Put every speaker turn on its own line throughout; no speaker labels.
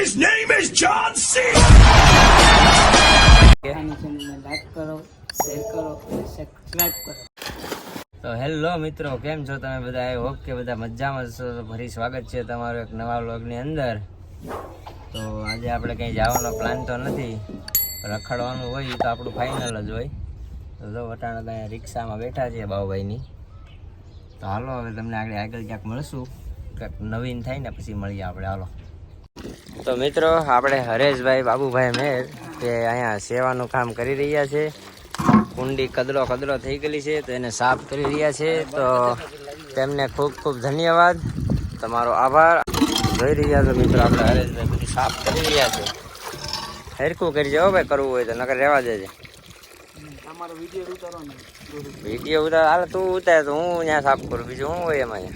His name is John C.
આની ચેનલને like કરો શેર કરો અને સબસ્ક્રાઇબ કરો.
તો હેલો મિત્રો કેમ છો તમે બધા? આઈ હોપ કે બધા મજામાં છો. તો ફરી સ્વાગત છે તમારું એક નવા વ્લોગની અંદર. તો આજે આપણે કંઈ જવાનો પ્લાન તો નથી. રખડવાનું હોય તો આપણું ફાઇનલ જ હોય. તો જો વટાણા ત્યાં રિક્ષામાં બેઠા છીએ બાઉભાઈની. તો હાલો હવે તમને આગળ આગળ ક્યાંક મળશું. કંઈક નવીન થાય ને પછી મળીએ આપણે. હાલો. તો મિત્રો આપણે હરેશભાઈ બાબુભાઈ મેર કે અહીંયા સેવાનું કામ કરી રહ્યા છે. કુંડી કદડો કદલો થઈ ગયેલી છે તો એને સાફ કરી રહ્યા છે. તો તેમને ખૂબ ખૂબ ધન્યવાદ. તમારો આભાર. જોઈ રહ્યા છો મિત્રો આપણે હરેશભાઈ બધું સાફ કરી રહ્યા છે. હેરકું કરી જાઓ ભાઈ કરવું હોય તો નકર રહેવા દેજે.
વીડિયો ઉતારો
હાલ તું ઉતાર તો હું ત્યાં સાફ કરું. બીજું શું હોય એમાં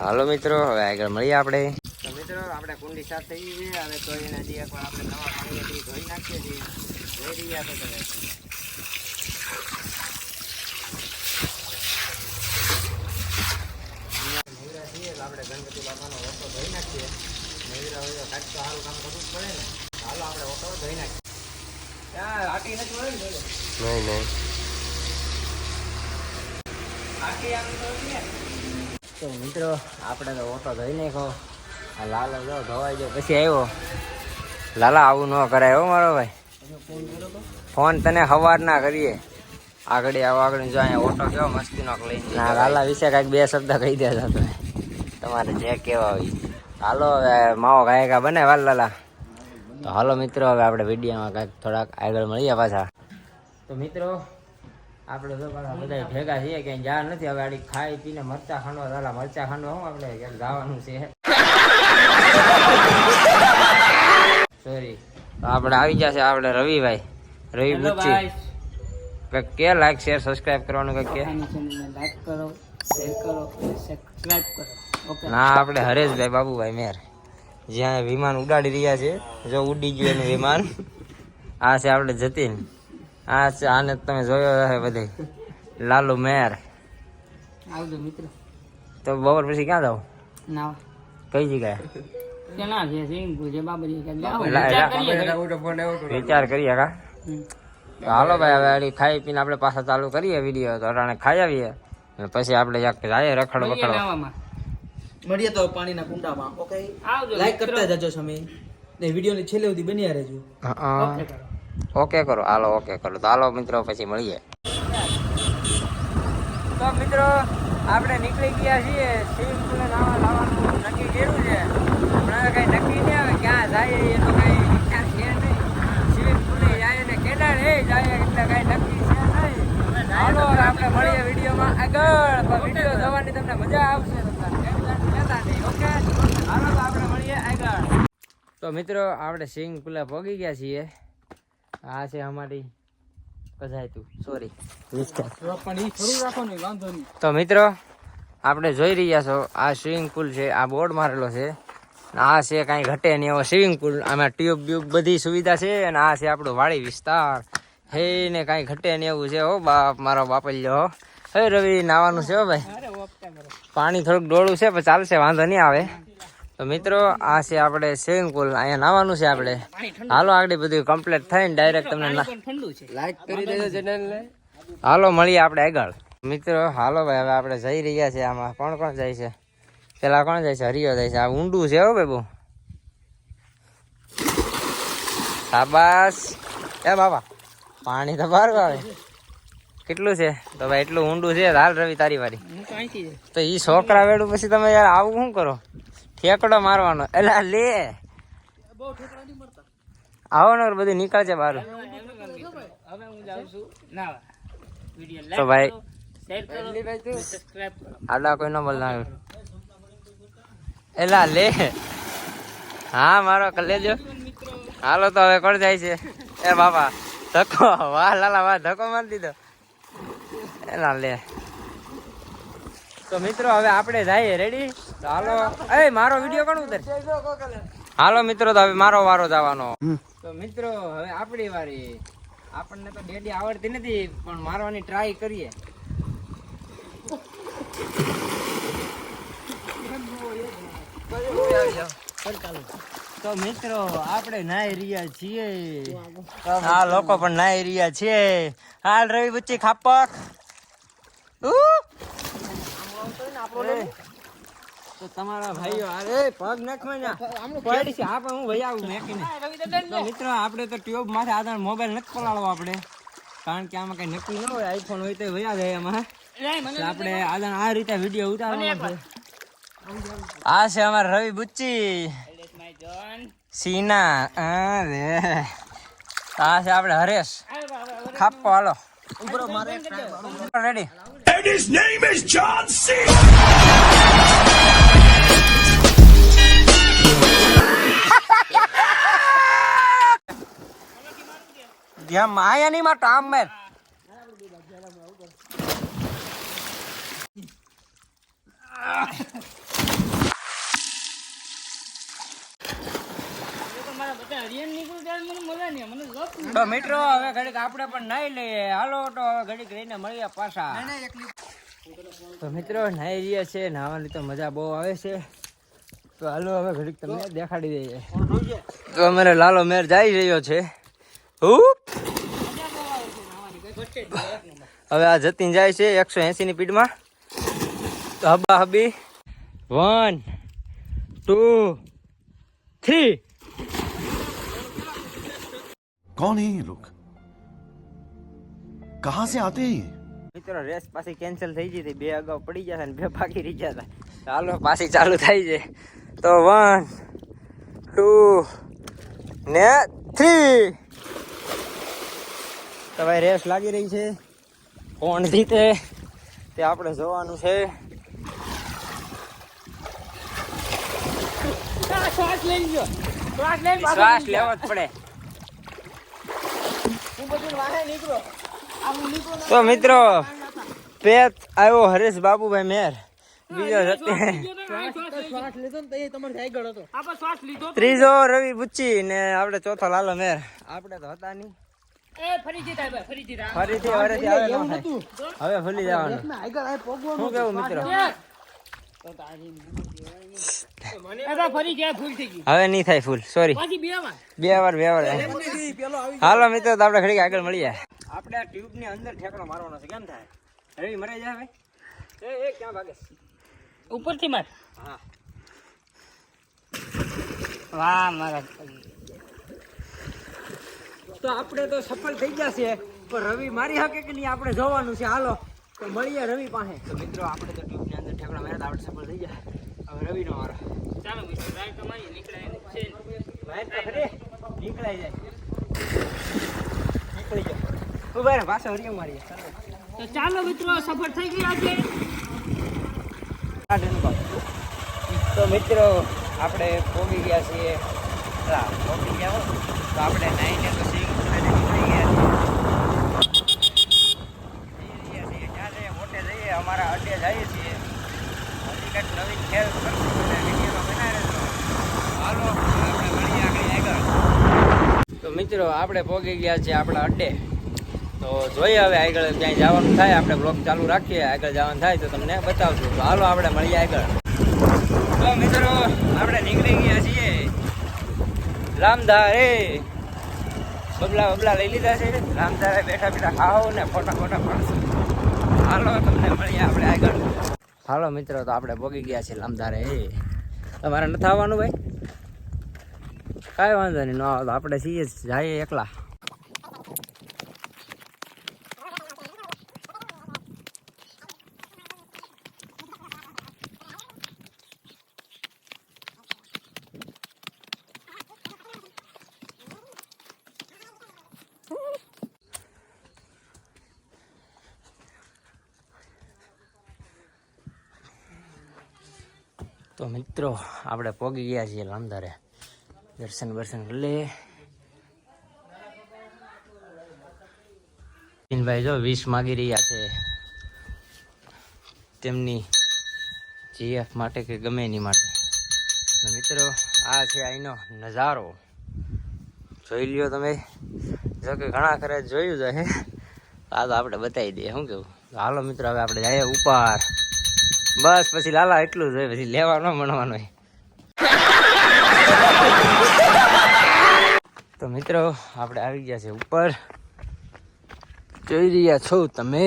હાલો મિત્રો હવે આગળ મળીએ આપણે. આપણે કુંડી સાફ થઈ ગઈ છે. હવે તો એને હજી એકવાર આપણે નવા પાણીથી ધોઈ નાખીએ છીએ. જોઈ દઈએ આપણે તમે. આપણે ગણપતિ બાપાનો ઓટો ધોઈ નાખીએ. નવરા હોય તો કાંઈક તો સારું કામ કરવું જ પડે ને. હાલો આપણે ઓટો ધોઈ નાખીએ. ત્યાં આટી નથી મળે ને આટી આમ તો મિત્રો આપણે તો ઓટો ધોઈ નાખો આ લાલો જો ધોવાઈ ગયો. પછી આવ્યો. લાલા આવું ન કરાય હો મારો ભાઈ. ફોન તને હવાર ના કરીએ. આગળ આવો આગળ જો અહીંયા ઓટો કેવો મસ્તી નો લઈને ના લાલા વિશે કાંઈક બે શબ્દ કહી દેજો તમે. તમારે જે કહેવા હોય હાલો હવે માવો ગાયકા બને વાલ લાલા. તો હાલો મિત્રો હવે આપણે વિડીયોમાં કાંઈક થોડાક આગળ મળીએ પાછા. તો મિત્રો આપણે તો બધા ભેગા છીએ ક્યાંય જા નથી. હવે આડી ખાઈ પીને મરચા ખાંડવા દાલા મરચા ખાંડવા હું આપણે ક્યાંક જવાનું છે. સોરી આપણે આવી જશે આપણે રવિભાઈ. રવિ બુચ્ચી કંઈક કે લાઈક શેર સબસ્ક્રાઇબ કરવાનું કંઈક કે?
લાઈક કરો શેર કરો સબસ્ક્રાઇબ કરો. ઓકે
ના આપણે હરેશભાઈ બાબુભાઈ મેર. જ્યાં વિમાન ઉડાડી રહ્યા છે જો ઉડી ગયું એનું વિમાન. આ છે આપણે જતીન. આ છે આને તમે જોયો હશે બધે લાલુ મેર.
આવજો મિત્ર.
તો બપોર પછી ક્યાં જાવ
ના.
કઈ જગ્યાએ?
કે ના છે સ્વિમિંગ પૂલ છે બાબરી કે જાઓ વિચાર કરીએ
વિચાર કરીએ કા? હાલો ભાઈ હવે આડી ખાઈ પીને આપણે પાછા ચાલુ કરીએ વીડિયો તો અટાણે ખાઈ આવીએ. અને પછી આપણે જાય રખડ
ગાવામાં.
મળીએ તો પાણીના કુંડામાં ઓકે લાઈક કરતા જજો તમે ને વિડીયોની છેલ્લે સુધી બન્યા રહેજો.
ઓકે કરો.
ઓકે હાલો ઓકે કરો. તો હાલો મિત્રો પછી મળીએ. તો મિત્રો આપણે નીકળી ગયા છીએ. સ્વિમિંગ પુલે નાવા લાવવાનું નક્કી કર્યું છે. કઈ નક્કી નહીં ક્યાં જાય એ તો કઈ નહીં. સ્વિમિંગ પુલે જાય ને કેદાર જાય એટલે કઈ નક્કી છે આપણે મળીએ વિડીયોમાં આગળ. વીડિયો જોવાની તમને મજા આવશે. તો મિત્રો, આપણે સ્વિમિંગ પુલે પહોંચી ગયા છીએ. આ છે અમારી કજાય તું સોરી તો મિત્રો, આપણે જોઈ રહ્યા છો, આ સ્વિમિંગ પુલ છે, આ બોર્ડ મારેલો છે. આ છે કાંઈ ઘટે નહીં એવો સ્વિમિંગ પુલ આમાં ટ્યુબ બ્યુબ બધી સુવિધા છે અને આ છે આપણો વાડી વિસ્તાર. હે ને કાંઈ ઘટે નહીં એવું છે હો બાપ મારો બાપલ્યો હે. રવિ નાવાનું છે હો ભાઈ? પાણી થોડુંક ડોળું છે પણ ચાલશે વાંધો નહીં આવે. તો મિત્રો આ છે આપણે સ્વિમિંગ પુલ અહીંયા નાવાનું છે આપણે. હાલો આગળ બધું કમ્પ્લીટ થઈને ડાયરેક્ટ તમને
લાઈક કરી દેજો ચેનલને
હાલો મળીએ આપણે આગળ. મિત્રો હાલો ભાઈ હવે આપણે જઈ રહ્યા છે આમાં. કોણ કોણ જાય છે? પેલા કોણ જાય છે? હરિયો જાય છે. આ ઊંડું છે હો ભાઈ સાબાસ એ બાબા પાણી તો બહાર આવે કેટલું છે? તો ભાઈ એટલું ઊંડું છે. હાલ રવિ તારી વારી.
તો
ઈ છોકરા વેડું પછી તમે યાર આવું શું કરો? ઠેકડો મારવાનો. એટલે લે. આવો ને બધું નીકળશે બહાર.
હવે હું જાઉં છું. ના વીડિયો
તો ભાઈ
કરો શેર કરો સબસ્ક્રાઇબ કરો.
આડા કોઈ ન બોલ ના એલા લે હા મારો કલેજો હાલો તો હવે કોણ જાય છે? એ બાપા ધક્કો. વાહ લાલા વાહ ધક્કો મારી દીધો. એલા લે તો મિત્રો હવે આપણે જઈએ. રેડી તો હાલો. એ મારો વીડિયો કોણ ઉતર? હાલો મિત્રો તો હવે મારો વારો જવાનો. તો મિત્રો હવે આપણી વારી. આપણને તો ડેડી આવડતી નથી પણ મારવાની ટ્રાય કરીએ. તો મિત્રો આપણે નાઈ રહ્યા છીએ. આ લોકો પણ નાઈ રહ્યા છે હાલ રવિ બચ્ચી ખાપક. તો તમારા ભાઈઓ અરે પગ નાખવાના પડી છે. આપણે હું ભાઈ આવું મેકીને. તો મિત્રો આપણે તો ટ્યુબ માથે આધાર મોબાઈલ નથી પલાળવો આપણે. કારણ કે આમાં કઈ નક્કી ન હોય આઈફોન હોય તો વયા જાય એમાં. આપણે આદાન આ રીતે વીડિયો ઉતારવાનો છે. આ છે અમારે રવિ બુચ્ચી. સીના અરે આ છે આપણે હરેશ. ખાપો હાલો. Ready
And his name is John C.
ધ્યાન આયા નહીં માટો આમ મેર. તો મિત્રો હવે ઘડીક આપણે પણ નાઈ લઈએ. હાલો તો હવે ઘડીક રહીને મળીએ પાછા. તો મિત્રો નાઈ રહ્યા છે. નાહવાની તો મજા બહુ આવે છે. તો હાલો હવે ઘડીક તમને દેખાડી દઈએ. તો અમારે લાલો મેર જઈ રહ્યો છે. હુપ હવે આ જતીન જાય છે એકસો એસી ની સ્પીડમાં તો હબા હબી વન ટુ થ્રી.
कौन है ये लोग कहां से आते हैं ये
મિત્રો રેસ પાછી કેન્સલ થઈ ગઈ હતી બે અગાઉ પડી ગયા ને બે બાકી રહી ગયા હતા ચાલો પાછી ચાલુ થાય છે તો વન ટુ ને થ્રી તો ભાઈ રેસ લાગી રહી છે કોણ જીતે તે આપણે જોવાનું છે શ્વાસ લેવો જ પડે તો મિત્રો પેત આવ્યો હરેશ બાબુભાઈ મેર. બીજો સત્ય
શ્વાસ લીધો ને તો એ તમારે આગળ હતો
ત્રીજો રવિ બુચ્ચી ને આપડે ચોથો લાલો મેર. આપડે તો હતા નહીં. ફરીથી ફરીથી હવે ન હવે ભૂલી જવાનું.
આગળ આ પગવો
શું કેવું મિત્રો? હવે નહીં થાય ફૂલ સોરી બે વાર. બે વાર હાલો મિત્રો તો આપણે ઘડીક આગળ મળીએ. આપણે આ ટ્યુબની અંદર ઠેકડો મારવાનો છે કેમ થાય? રવિ મરે જાય ભાઈ એ એ ક્યાં ભાગે
ઉપરથી માર.
હા.
વાહ મારા
તો આપણે તો સફળ થઈ ગયા છે પણ રવિ મારી શકે કે નહીં આપણે જોવાનું છે. હાલો તો મળીએ રવિ પાસે. તો મિત્રો આપણે તો ટ્યુબની અંદર ઠેકડો માર્યા તો આપણે સફળ થઈ જાય. હવે રવિ નો વારો.
ચાલો મિત્રો રાઈટ તમારી નીકળાય છે.
ભાઈ તો ખરી નીકળાઈ જાય. નીકળી જાય. ઊભા રહે પાછો હરિયો મારીએ.
તો ચાલો મિત્રો સફળ થઈ ગયા છે
તો મિત્રો આપણે પોગી ગયા છીએ. પોગી ગયા હો. તો આપણે નાઈને તો સિંગ નીકળી ગયા છીએ. અમારા અડ્ડે જઈએ છીએ. કંઈક નવીન હાલો આપણે આગળ આગળ. તો મિત્રો, આપણે પોગી ગયા છીએ આપણા અડ્ડે તો જોઈએ હવે આગળ ક્યાંય જવાનું થાય, આપણે બ્લોગ ચાલુ રાખીએ, આગળ જવાનું થાય તો તમને બતાવશું. તો હાલો, આપણે મળીએ આગળ. તો મિત્રો, આપણે નીકળી ગયા છીએ રામધારે. બબલા બબલા લઈ લીધા છે. રામધારે બેઠા બેઠા ખાઓ ને ફોટા ફોટા પાડશું. હાલો, તમને મળીએ આપણે આગળ. હાલો મિત્રો, તો આપણે પોગી ગયા છીએ લાંબધારે તમારે નથી આવવાનું ભાઈ? કાંઈ વાંધો નહીં, ન આવે તો આપણે છીએ જઈએ એકલા. તો મિત્રો, આપણે પોગી ગયા છીએ લાંધારે. દર્શન બર્શન લે ભાઈ જો વીસ માગી રહ્યા છે. તેમની જીએફ માટે કે ગમે એની માટે. મિત્રો, આ છે અહીંનો નજારો. જોઈ લ્યો તમે. જો કે ઘણા ખરે જોયું છે આ તો આપણે બતાવી દઈએ. શું કેવું? હાલો મિત્રો, હવે આપણે જઈએ ઉપર. બસ, પછી લાલા એટલું જ પછી લેવા ન મળવાનું હોય મિત્રો, આપણે આવી ગયા છે ઉપર. જોઈ રહ્યા છો તમે.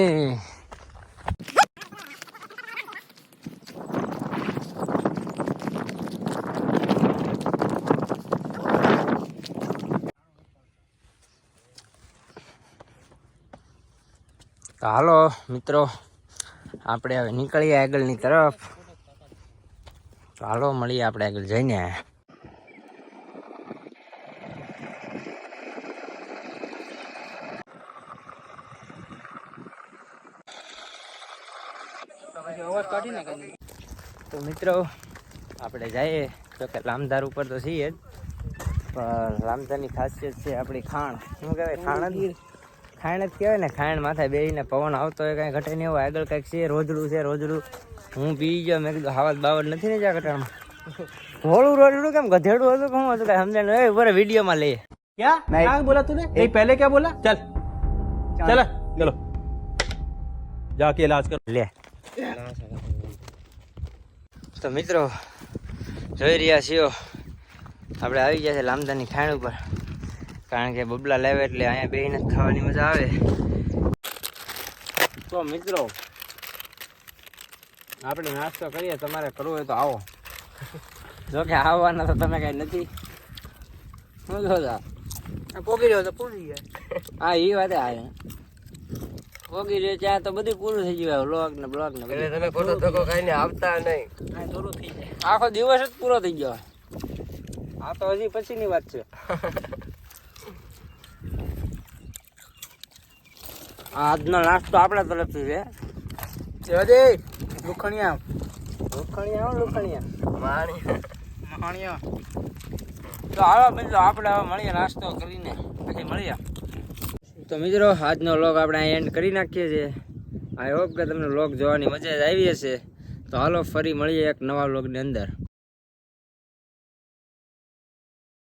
હાલો, મિત્રો. આપણે હવે નીકળીએ આગળની તરફ. ચાલો મળીએ આપણે આગળ જઈને. તો મિત્રો, આપણે જઈએ. તો કે લામધાર ઉપર તો છીએ જ. પણ લામધારની ખાસિયત છે આપણી ખાણ. શું કહેવાય? ખાણ ખાણ જ કહેવાય ને ખાણ માથે બેહીને પવન આવતો હોય કાંઈ ઘટે નહીં હોય. આગળ કાંઈક છે રોજડું છે રોજડું. હું પી ગયો મેં કીધું હાવત બાવત નથી ને જ્યાં ઘટાડમાં હોળું રોજડું કેમ? ગધેડું હતું કે હું હતું કાંઈ સમજાય નહીં બરે વિડીયોમાં લઈએ.
ક્યા? નહીં બોલા તું ને? પહેલે ક્યાં બોલા? ચાલ. ચાલ. ચલો જા કે ઇલાજ કર.
લે. તો મિત્રો જોઈ રહ્યા છીએ. આપણે આવી ગયા છે લામદાની ખાણ ઉપર. કારણ કે બબલા લાવે એટલે અહીંયા બેહીને જ ખાવાની મજા આવે. તો મિત્રો આપણે નાસ્તો કરીએ તમારે કરવો હોય તો આવો. જો કે આવવાના તો તમે કઈ નથી. શું કહો
પોગી રહ્યો તો પૂરી જાય
હા એ વાત આવે પોગી રહ્યો ત્યાં તો બધું પૂરું થઈ ગયું બ્લોગ ને બ્લોગ ને એટલે
તમે ખોટો ધક્કો ખાઈને આવતા નહીં.
આ થોડું થઈ જાય.
આખો દિવસ જ પૂરો થઈ ગયો. આ તો હજી પછીની વાત છે. આજનો નાસ્તો આપણા તરફથી છે.
જયદે લુખણિયા
લુખણિયા હો લોખંડિયા
માણી
તો હાલો મિત્રો આપણે હવે મળીએ નાસ્તો કરીને. પછી મળીએ. તો મિત્રો આજનો લોગ આપણે એન્ડ કરી નાખીએ છીએ. આઈ હોપ કે તમને લોગ જોવાની મજા જ આવી હશે. તો હાલો ફરી મળીએ એક નવા લોગની અંદર.